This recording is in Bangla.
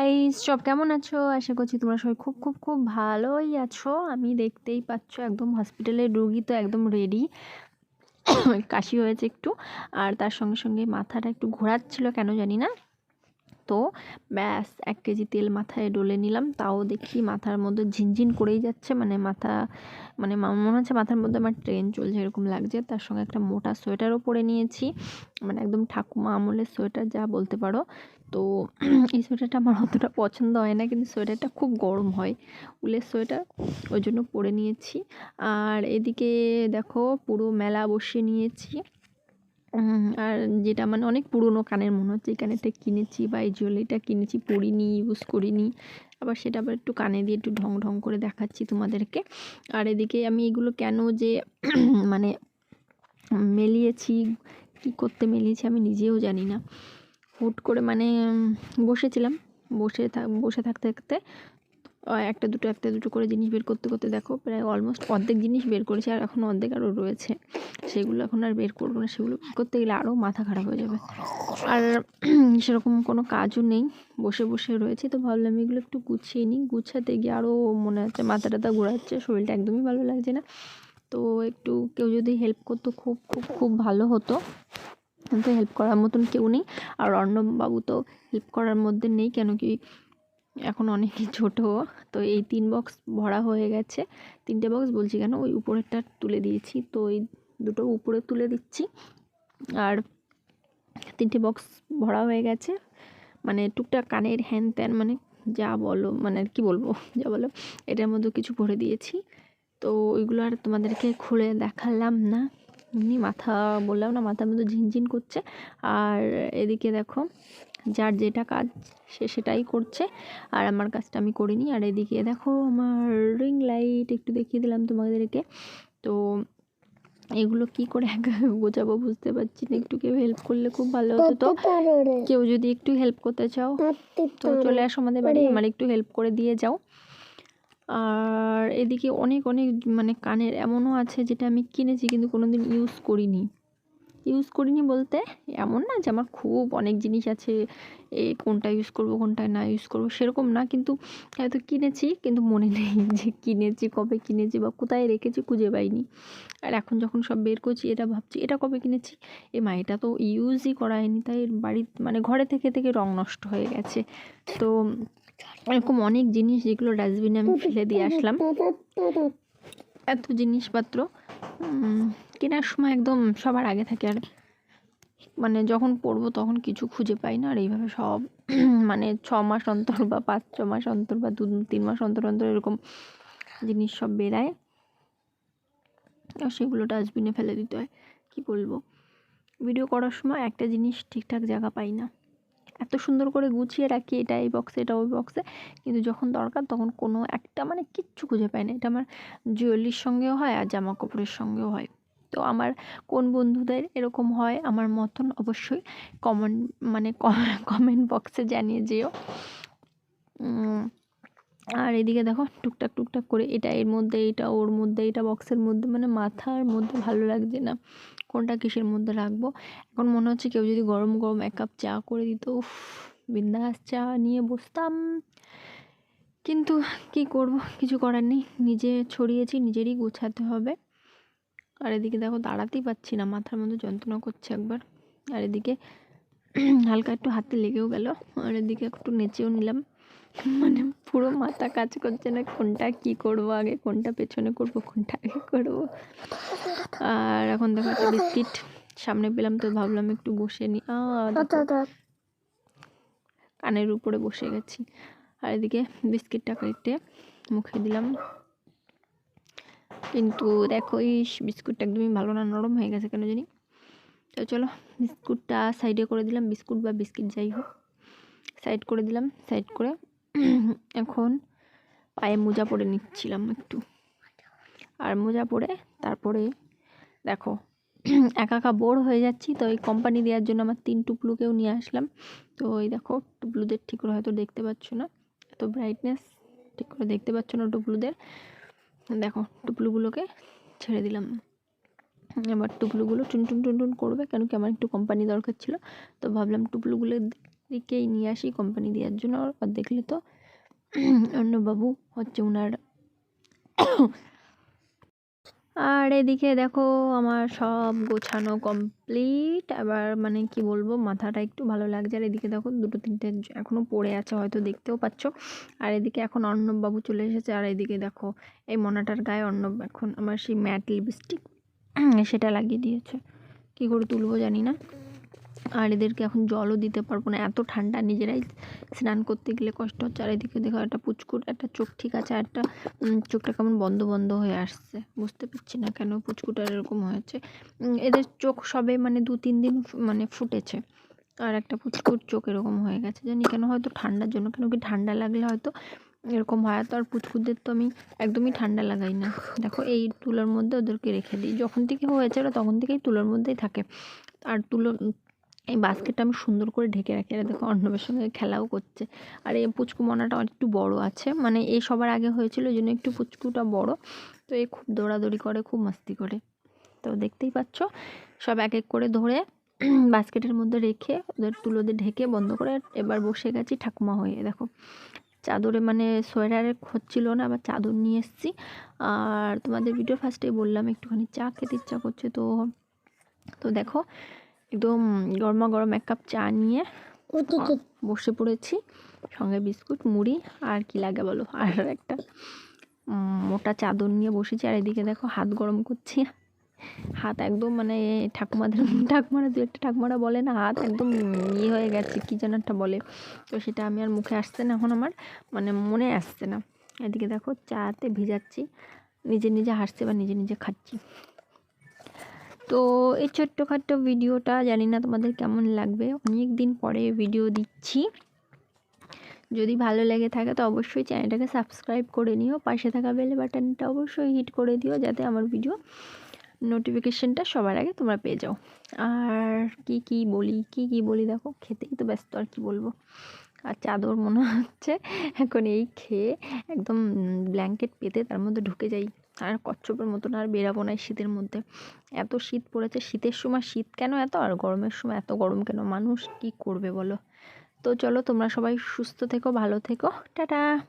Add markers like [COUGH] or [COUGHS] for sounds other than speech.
গাইস সব কেমন আছো? আশা করছি তোমরা সবাই খুব খুব খুব ভালোই আছো। আমি দেখতেই পাচ্ছ একদম হসপিটালের রুগী তো একদম রেডি [COUGHS] কাশি হয়েছে একটু। আর তার সঙ্গে সঙ্গে মাথাটা একটু ঘোরাচ্ছিল, কেন জানি না। তো ব্যাস, এক কেজি তেল মাথায় ডলে নিলাম। তাও দেখি মাথার মধ্যে ঝিনঝিন করেই যাচ্ছে। মানে মাথা মানে মনে হচ্ছে মাথার মধ্যে আমার ট্রেন চলছে, এরকম লাগছে। তার সঙ্গে একটা মোটা সোয়েটারও পরে নিয়েছি। মানে একদম ঠাকুমা আমলের সোয়েটার যা বলতে পারো। তো [CLEARS THROAT] এই সোয়েটারটা আমার অতটা পছন্দ হয় না, কিন্তু সোয়েটারটা খুব গরম হয়। উলের সোয়েটার, ওই জন্য পরে নিয়েছি। আর এদিকে দেখো পুরো মেলা বসিয়ে নিয়েছি। আর যেটা মানে অনেক পুরনো কানের মনে হচ্ছে। এই কানেরটা কিনেছি বা এই জুয়েলারিটা কিনেছি, পরিনি ইউজ করিনি। আবার সেটা আবার একটু কানে দিয়ে একটু ঢং ঢং করে দেখাচ্ছি তোমাদেরকে। আর এদিকে আমি এগুলো কেন যে [CLEARS THROAT] মানে মেলিয়েছি, কী করতে মেলিয়েছি আমি নিজেও জানি না। হুট করে মানে বসেছিলাম, বসে থাক বসে থাকতে থাকতে একটা দুটো একটা দুটো করে জিনিস বের করতে করতে দেখো প্রায় অলমোস্ট অর্ধেক জিনিস বের করেছি আর এখন অর্ধেক আরও রয়েছে। সেগুলো এখন আর বের করব না, সেগুলো করতে গেলে আরও মাথা খারাপ হয়ে যাবে। আর [CLEARS THROAT] সেরকম কোনো কাজও নেই, বসে বসে রয়েছে তো ভাবলাম এগুলো একটু গুছিয়ে নিই। গুছাতে গিয়ে আরও মনে হচ্ছে মাথা টাথা ঘোরাচ্ছে, শরীরটা একদমই ভালো লাগছে না। তো একটু কেউ যদি হেল্প করতো খুব খুব খুব ভালো হতো। কিন্তু হেল্প করার মতন কেউ নেই। আর অর্ণববাবু তো হেল্প করার মধ্যে নেই, কেন কি এখন অনেকই ছোটো। তো এই তিন বক্স ভরা হয়ে গেছে। তিনটে বক্স বলছি কেন? ওই উপরেরটা তুলে দিয়েছি। তো ওই দুটো উপরে তুলে দিচ্ছি। আর তিনটে বক্স ভরা হয়ে গেছে। মানে টুকটাক কানের হ্যান ত্যান মানে যা বলো মানে আর কি বলব, যা বলো, এটার মধ্যে কিছু ভরে দিয়েছি। তো ওইগুলো আর তোমাদেরকে খুলে দেখালাম না। এমনি মাথা বললাম না, মাথার মধ্যে ঝিনঝিন করছে। আর এদিকে দেখো যার যেটা কাজ সে সেটাই করছে। আর আমার কাজটা আমি করিনি আর এদিকে দেখো আমার রিং লাইট একটু দেখিয়ে দিলাম তোমাদেরকে। তো এগুলো কি করে একা বোঝাবো বুঝতে পারছি না। একটু কেউ হেল্প করলে খুব ভালো হতো তো। কেউ যদি একটু হেল্প করতে চাও তো চলে আসো আমাদের বাড়ি। আমার একটু হেল্প করে দিয়ে যাও। আর এদিকে অনেক অনেক মানে কানের এমনও আছে যেটা আমি কিনেছি কিন্তু কোনো দিন ইউজ করিনি। ইউজ করিনি বলতে। এমন না যে আমার খুব অনেক জিনিস আছে, এ কোনটা ইউজ করব, কোনটা না ইউজ করব, সেরকম না। কিন্তু হয়তো কিনেছি, কিন্তু মনে নেই যে কিনেছি, কবে কিনেছি বা কোথায় রেখেছি খুঁজে পাইনি। আর এখন যখন সব বের করছি, এটা ভাবছি, এটা কবে কিনেছি? এ মা, এটা তো ইউজই করা হয়নি, তাই বাড়ির মানে ঘরে থেকে থেকে রং নষ্ট হয়ে গেছে। তো এরকম অনেক জিনিস যেগুলো ডাস্টবিনে আমি ফেলে দিয়ে আসলাম। এত জিনিসপত্র কেনার সময় একদম সবার আগে থাকে আর মানে যখন পড়ব তখন কিছু খুঁজে পাই না আর এইভাবে সব [CLEARS THROAT] মানে ছ মাস অন্তর বা পাঁচ, ছ মাস অন্তর বা দু, তিন মাস অন্তর অন্তর এরকম জিনিস সব বেরায়। আর সেগুলো ডাস্টবিনে ফেলে দিতে হয়, কী বলব? ভিডিও করার সময় একটা জিনিস ঠিকঠাক জায়গা পাই না। এত সুন্দর করে গুছিয়ে রাখি, এটা এই বক্সে এটা ওই বক্সে কিন্তু যখন দরকার তখন কোনো একটা মানে কিচ্ছু খুঁজে পাই না। এটা আমার জুয়েলারির সঙ্গেও হয় আর জামা কাপড়ের সঙ্গেও হয়। তো আমার কোন বন্ধুদের এরকম হয় আমার মতন অবশ্যই কমেন্ট মানে কমেন্ট বক্সে জানিয়ে যেও। আর এদিকে দেখো টুকটাক টুকটাক করে এটা এর মধ্যে, এটা ওর মধ্যে, এটা বক্সের মধ্যে মানে মাথার মধ্যে ভালো লাগছে না। কোনটা কিসের মধ্যে রাখব? এখন মনে হচ্ছে কেউ যদি গরম গরম এক কাপ চা করে দিত, উফ, বিন্দাস চা নিয়ে বসতাম। কিন্তু কি করব? কিছু করার নেই। নিজে ছড়িয়েছি, নিজেরই গোছাতে হবে। আর এদিকে দেখো দাঁড়াতেই পাচ্ছি না, মাথার মধ্যে যন্ত্রণা করছে একবার। আর এদিকে হালকা একটু হাতে লেগেও গেল। আর এদিকে একটু নেচেও নিলাম। মানে পুরো মাথা কাজ করছে না কোনটা কি করব আগে কোনটা পেছনে করব কোনটা আগে করব। আর এখন দেখো একটা বিস্কিট সামনে পেলাম তো ভাবলাম একটু বসে নি কানের উপরে বসে গেছি। আর এদিকে বিস্কিটটা কেটে মুখে দিলাম। কিন্তু দেখো এই বিস্কুটটা একদমই ভালো না নরম হয়ে গেছে কেন জানি। তো চলো বিস্কুটটা সাইডে করে দিলাম বিস্কুট বা বিস্কিট যাই হোক। সাইড করে দিলাম সাইড করে [CLEARS THROAT] এখন পায়ে মোজা পরে নিচ্ছিলাম একটু। আর মোজা পরে তারপরে দেখো, [CLEARS THROAT] একা একা বোর হয়ে যাচ্ছি, তো এই কোম্পানি দেওয়ার জন্য আমার তিন টুপলুকেও নিয়ে আসলাম। তো ওই দেখো টুপলুদের ঠিক করে হয়তো দেখতে পাচ্ছ না। এত ব্রাইটনেস ঠিক করে দেখতে পাচ্ছ না টুপলুদের দেখো টুপলুগুলোকে ছেড়ে দিলাম। এবার টুপলুগুলো টুন টুন টুন টুন করবে, কেন কি আমার একটু কোম্পানি দরকার ছিল। তো ভাবলাম টুপলুগুলো দিকেই নিয়ে আসি কোম্পানি দেওয়ার জন্য আর দেখলে তো অন্নবাবু হচ্ছে ওনার আর এদিকে দেখো আমার সব গোছানো কমপ্লিট আবার মানে কি বলব, মাথাটা একটু ভালো লাগছে। আর এদিকে দেখো দুটো তিনটে এখনও পড়ে আছে, হয়তো দেখতেও পাচ্ছ। আর এদিকে এখন অর্ণববাবু চলে এসেছে। আর এদিকে দেখো এই মনাটার গায়ে অর্ণব এখন আমার সেই ম্যাট লিপস্টিক সেটা লাগিয়ে দিয়েছে। কী করে তুলবো জানি না। আর এদেরকে এখন জলও দিতে পারব না। এত ঠান্ডা নিজেরাই স্নান করতে গেলে কষ্ট হচ্ছে। আর এদিকে দেখো একটা পুচকুর, একটা চোখ ঠিক আছে, আর একটা চোখটা কেমন বন্ধ বন্ধ হয়ে আসছে। বুঝতে পারছি না কেন পুচকুটার এরকম হয়েছে। এদের চোখ সবে মানে দু তিন দিন মানে ফুটেছে। আর একটা পুচকুর চোখ এরকম হয়ে গেছে। জানি কেন হয়তো ঠান্ডার জন্য, কেন কি ঠান্ডা লাগলে হয়তো এরকম হয়। তো আর পুচকুদের তো আমি একদমই ঠান্ডা লাগাই না। দেখো এই তুলোর মধ্যে ওদেরকে রেখে দিই। যখন থেকে হয়েছে ওরা তখন থেকেই তুলোর মধ্যেই থাকে। আর তুলো এই বাস্কেটটা আমি সুন্দর করে ঢেকে রাখি। আর দেখো অর্ণবের সঙ্গে খেলাও করছে। আর এই পুচকু মনাটা একটু বড় আছে। মানে এই সবার আগে হয়েছিল ওই জন্য একটু পুচকুটা বড়। তো এ খুব দৌড়াদৌড়ি করে, খুব মাস্তি করে। তো দেখতেই পাচ্ছ, সব এক এক করে ধরে [CLEARS THROAT] বাস্কেটের মধ্যে রেখে ওদের তুলোদের ঢেকে বন্ধ করে এবার বসে গেছি ঠাকুমা হয়ে। দেখো, চাদরে মানে সোয়েটারে হচ্ছিল না আবার চাদর নিয়ে এসেছি। আর তোমাদের ভিডিও ফার্স্টেই বললাম, একটুখানি চা খেতে ইচ্ছা করছে তো। তো দেখো একদম গরমা গরম এক কাপ চা নিয়ে বসে পড়েছি। সঙ্গে বিস্কুট মুড়ি আর কি লাগে বলো? আর একটা মোটা চাদর নিয়ে বসেছি। আর এদিকে দেখো হাত গরম করছি। হাত একদম মানে ঠাকুমাদের ঠাকুমারা দু একটা ঠাকুমারা বলে না হাত একদম ইয়ে হয়ে গেছে কী যেন একটা বলে। তো সেটা আমি আর মুখে আসছে না এখন আমার মানে মনে আসছে না। এদিকে দেখো চাতে ভিজাচ্ছি নিজে নিজে হাসছে বা নিজে নিজে খাচ্ছি। তো এই ছোট্টখাট্ট ভিডিওটা, জানি না তোমাদের কেমন লাগবে অনেক দিন পরে ভিডিও দিচ্ছি। যদি ভালো লেগে থাকে তো অবশ্যই চ্যানেলটাকে সাবস্ক্রাইব করে নিও, পাশে থাকা বেল বাটনটা অবশ্যই হিট করে দিও, যাতে আমার ভিডিও নোটিফিকেশানটা সবার আগে তোমরা পেয়ে যাও। আর কি কি বলি, কি কি বলি দেখো, খেতেই তো ব্যস্ত আর কি বলব। আর চাদর মনে হচ্ছে। এখন এই খেয়ে একদম ব্ল্যাঙ্কেট পেতে তার মধ্যে ঢুকে যাই। আর কচ্ছপের মতন আর বেরাবো না শীতের মধ্যে। এত শীত পড়েছে, শীতের সময় শীত কেন এত? আর গরমের সময় এত গরম কেন? মানুষ কি করবে বলো? তো চলো তোমরা সবাই সুস্থ থেকো, ভালো থেকো। টাটা!